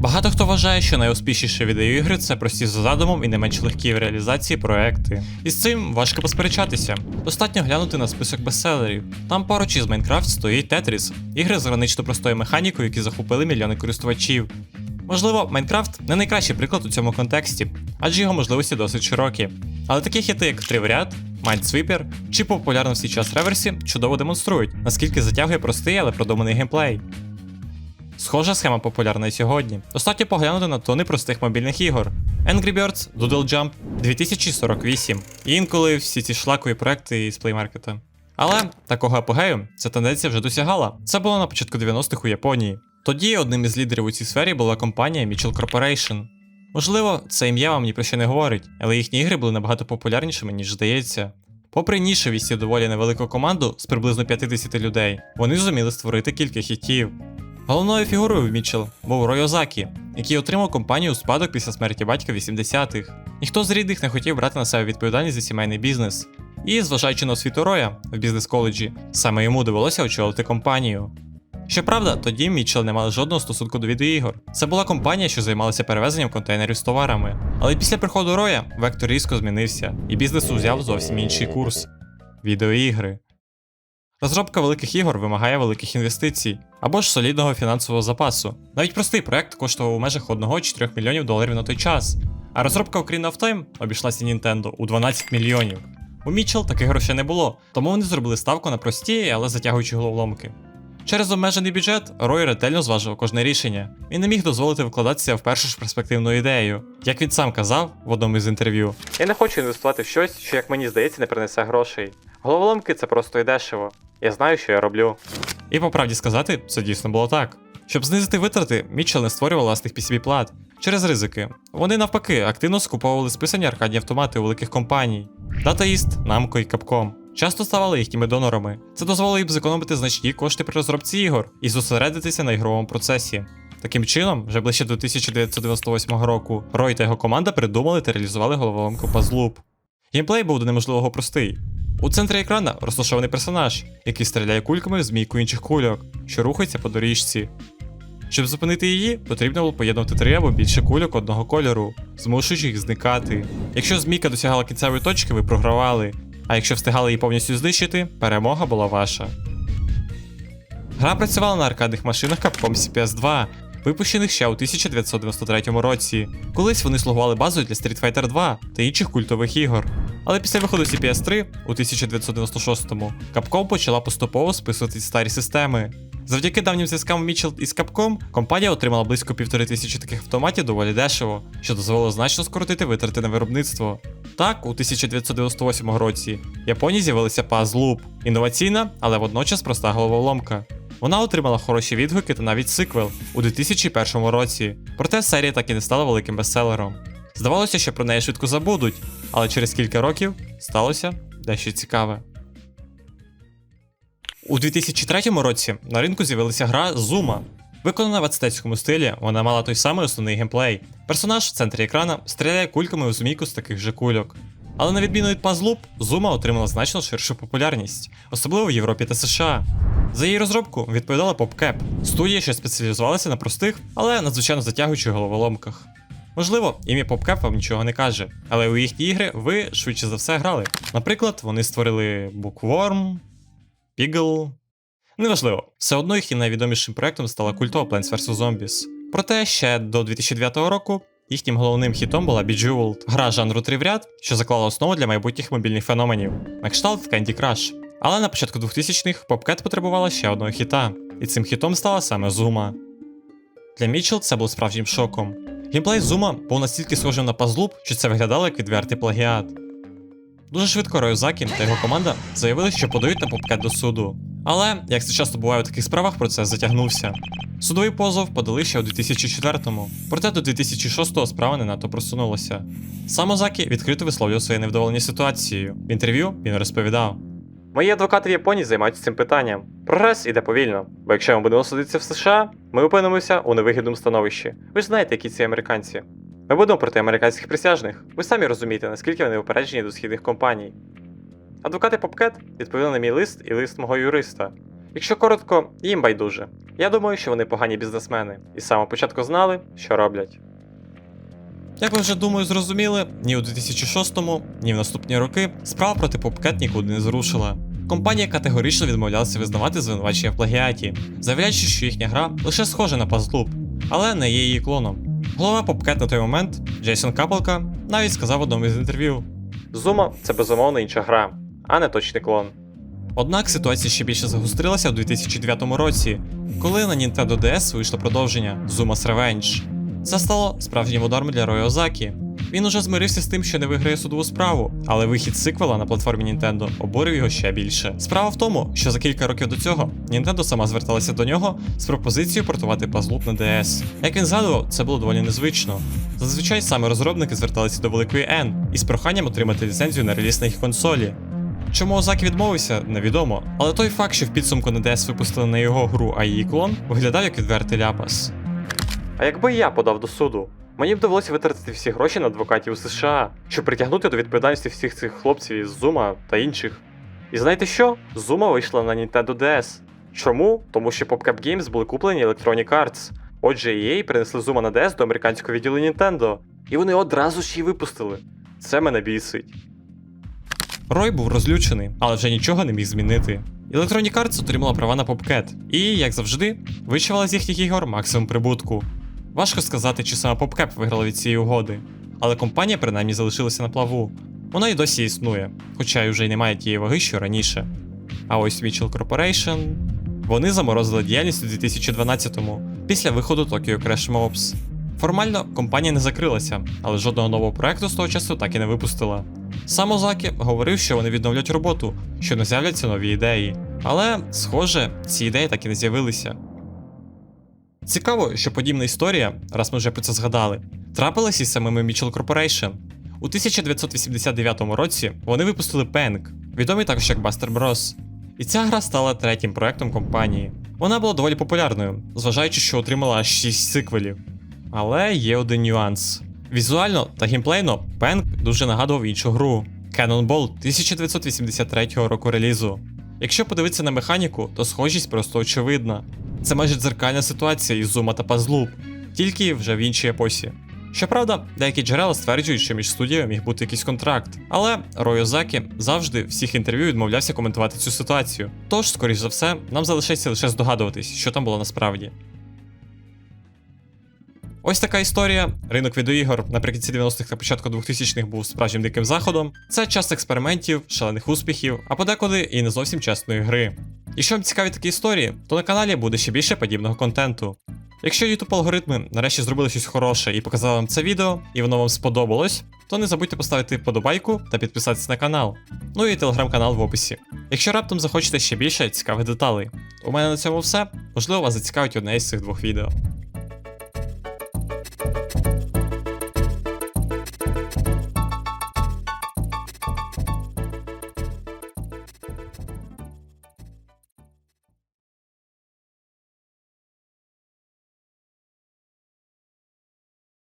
Багато хто вважає, що найуспішніші відеоігри це прості за задумом і не менш легкі в реалізації проекти. І з цим важко посперечатися. Достатньо глянути на список бестселерів. Там поруч із Minecraft стоїть Tetris, ігри з гранично простою механікою, які захопили мільйони користувачів. Можливо, Майнкрафт не найкращий приклад у цьому контексті, адже його можливості досить широкі. Але такі хіти, як Тривряд, Minesweeper чи популярно в свій час реверсі, чудово демонструють, наскільки затягує простий, але продуманий геймплей. Схожа схема популярна і сьогодні. Достатньо поглянути на тони простих мобільних ігор. Angry Birds, Doodle Jump 2048. І інколи всі ці шлакові проекти із плеймаркета. Але такого апогею ця тенденція вже досягала. Це було на початку 90-х у Японії. Тоді одним із лідерів у цій сфері була компанія Mitchell Corporation. Можливо, це ім'я вам ні про що не говорить, але їхні ігри були набагато популярнішими, ніж здається. Попри нішевість і доволі невелику команду з приблизно 50 людей, вони зуміли створити кілька хітів. Головною фігурою в Мітчелл був Рой Озакі, який отримав компанію у спадок після смерті батька в 80-х. Ніхто з рідних не хотів брати на себе відповідальність за сімейний бізнес. І, зважаючи на освіту Роя в бізнес-коледжі, саме йому довелося очолити компанію. Щоправда, тоді Мітчелл не мали жодного стосунку до відеоігор. Це була компанія, що займалася перевезенням контейнерів з товарами. Але після приходу Роя вектор різко змінився, і бізнес узяв зовсім інший курс відеоігри. Розробка великих ігор вимагає великих інвестицій або ж солідного фінансового запасу. Навіть простий проект коштував у межах 1-4 мільйонів доларів на той час. А розробка Ocarina of Time обійшлася Nintendo у 12 мільйонів. У Mitchell таких грошей не було, тому вони зробили ставку на прості, але затягуючі головоломки. Через обмежений бюджет Рой ретельно зважив кожне рішення і не міг дозволити вкладатися в першу ж перспективну ідею. Як він сам казав в одному із інтерв'ю: Я не хочу інвестувати в щось, що, як мені здається, не принесе грошей. Головоломки це просто і дешево. Я знаю, що я роблю. І по правді сказати, це дійсно було так. Щоб знизити витрати, Мітчелл не створював власних PCB плат через ризики. Вони навпаки активно скуповували списані аркадні автомати у великих компаній Data East, Namco і Capcom. Часто ставали їхніми донорами. Це дозволило їм зекономити значні кошти при розробці ігор і зосередитися на ігровому процесі. Таким чином, вже ближче до 1998 року, Рой та його команда придумали та реалізували головоломку Puzzle Loop. Геймплей був до неможливого простий. У центрі екрана розташований персонаж, який стріляє кульками в змійку інших кульок, що рухається по доріжці. Щоб зупинити її, потрібно було поєднувати три або більше кульок одного кольору, змушуючи їх зникати. Якщо змійка досягала кінцевої точки, ви програвали, а якщо встигали її повністю знищити, перемога була ваша. Гра працювала на аркадних машинах Capcom CPS 2, випущених ще у 1993 році. Колись вони слугували базою для Street Fighter 2 та інших культових ігор. Але після виходу CPS 3 у 1996-му Capcom почала поступово списувати старі системи. Завдяки давнім зв'язкам Mitchell із Capcom, компанія отримала близько півтори тисячі таких автоматів доволі дешево, що дозволило значно скоротити витрати на виробництво. Так, у 1998 році в Японії з'явилася Puzzle Loop – інноваційна, але водночас проста головоломка. Вона отримала хороші відгуки та навіть сиквел у 2001 році, проте серія так і не стала великим бестселером. Здавалося, що про неї швидко забудуть, але через кілька років сталося дещо цікаве. У 2003 році на ринку з'явилася гра Zuma. Виконана в ацтецькому стилі, вона мала той самий основний геймплей. Персонаж в центрі екрана стріляє кульками у змійку з таких же кульок. Але на відміну від Loop, Zuma отримала значно ширшу популярність, особливо в Європі та США. За її розробку відповідала PopCap, студія, що спеціалізувалася на простих, але надзвичайно затягуючих головоломках. Можливо, ім'я PopCap вам нічого не каже, але у їхні ігри ви швидше за все грали. Наприклад, вони створили Bookworm, Piggle. Неважливо, все одно їхнім найвідомішим проектом стала культова Plants vs. Zombies. Проте ще до 2009 року їхнім головним хітом була Bejeweled, гра жанру тривряд, що заклала основу для майбутніх мобільних феноменів, на кшталт Candy Crush. Але на початку 2000-х PopCat потребувала ще одного хіта, і цим хітом стала саме Zuma. Для Мітчелл це був справжнім шоком. Геймплей Zuma був настільки схожим на Loop, що це виглядало як відвертий плагіат. Дуже швидко Ройозакі та його команда заявили, що подають на PopCat до суду. Але, як це часто буває у таких справах, процес затягнувся. Судовий позов подали ще у 2004-му, проте до 2006-го справа не надто просунулася. Сам Озакі відкрито висловлював своє невдоволення ситуацією. В інтерв'ю він розповідав: Мої адвокати в Японії займаються цим питанням. Прогрес іде повільно, бо якщо ми будемо судитися в США, ми опинимося у невигідному становищі. Ви ж знаєте, які ці американці. Ми будемо проти американських присяжних. Ви самі розумієте, наскільки вони упереджені до східних компаній. Адвокати Попкет відповіли на мій лист і лист мого юриста. Якщо коротко, їм байдуже. Я думаю, що вони погані бізнесмени і з самого початку знали, що роблять. Як ви вже думаю, зрозуміли, ні у 2006-му, ні в наступні роки справа проти Popcat нікуди не зрушила. Компанія категорично відмовлялася визнавати звинувачення в плагіаті, заявляючи, що їхня гра лише схожа на Puzzloop, але не є її клоном. Голова Popcat на той момент, Джейсон Капелка, навіть сказав в одному із інтерв'ю: Зума це безумовно інша гра, а не точний клон. Однак ситуація ще більше загострилася у 2009 році, коли на Nintendo DS вийшло продовження Zuma's Revenge. Це стало справжнім ударом для Рой Озакі. Він уже змирився з тим, що не виграє судову справу, але вихід сиквела на платформі Nintendo обурив його ще більше. Справа в тому, що за кілька років до цього Nintendo сама зверталася до нього з пропозицією портувати Puzzloop на DS. Як він згадував, це було доволі незвично. Зазвичай саме розробники зверталися до великої N із проханням отримати ліцензію на реліз на їх консолі. Чому Озакі відмовився, невідомо. Але той факт, що в підсумку на DS випустили не його гру, а її клон, виглядав як відвертий ляпас. А якби я подав до суду, мені б довелося витратити всі гроші на адвокатів у США, щоб притягнути до відповідальності всіх цих хлопців із Зума та інших. І знаєте що? Зума вийшла на Nintendo DS. Чому? Тому що PopCap Games були куплені Electronic Arts. Отже, EA принесли Зума на DS до американського відділу Nintendo. І вони одразу ж її випустили. Це мене бісить. Рой був розлючений, але вже нічого не міг змінити. Electronic Arts отримала права на PopCat, і, як завжди, вичавала з їхніх ігор максимум прибутку. Важко сказати, чи саме PopCap виграла від цієї угоди, але компанія принаймні залишилася на плаву. Вона й досі існує, хоча й вже й немає тієї ваги, що раніше. А ось Mitchell Corporation. Вони заморозили діяльність у 2012-му, після виходу Tokyo Crash Mobs. Формально компанія не закрилася, але жодного нового проекту з того часу так і не випустила. Сам Озакі говорив, що вони відновлять роботу, що не з'являться нові ідеї. Але, схоже, ці ідеї так і не з'явилися. Цікаво, що подібна історія, раз ми вже про це згадали, трапилась із самими Mitchell Corporation. У 1989 році вони випустили Peng, відомий також як Buster Bros. І ця гра стала третім проектом компанії. Вона була доволі популярною, зважаючи, що отримала аж 6 сиквелів. Але є один нюанс. Візуально та геймплейно Peng дуже нагадував іншу гру Cannonball 1983 року релізу. Якщо подивитися на механіку, то схожість просто очевидна. Це майже дзеркальна ситуація із Зума та Пазлу, тільки вже в іншій епосі. Щоправда, деякі джерела стверджують, що між студією міг бути якийсь контракт, але Рой Озакі завжди всіх інтерв'ю відмовлявся коментувати цю ситуацію. Тож, скоріш за все, нам залишається лише здогадуватись, що там було насправді. Ось така історія. Ринок відеоігор наприкінці 90-х та початку 2000-х був справжнім диким заходом. Це час експериментів, шалених успіхів, а подекуди і не зовсім чесної гри. Якщо вам цікаві такі історії, то на каналі буде ще більше подібного контенту. Якщо YouTube алгоритми нарешті зробили щось хороше і показали вам це відео, і воно вам сподобалось, то не забудьте поставити вподобайку та підписатися на канал. Ну і телеграм-канал в описі. Якщо раптом захочете ще більше цікавих деталей. У мене на цьому все. Можливо, вас зацікавить одне із цих двох відео.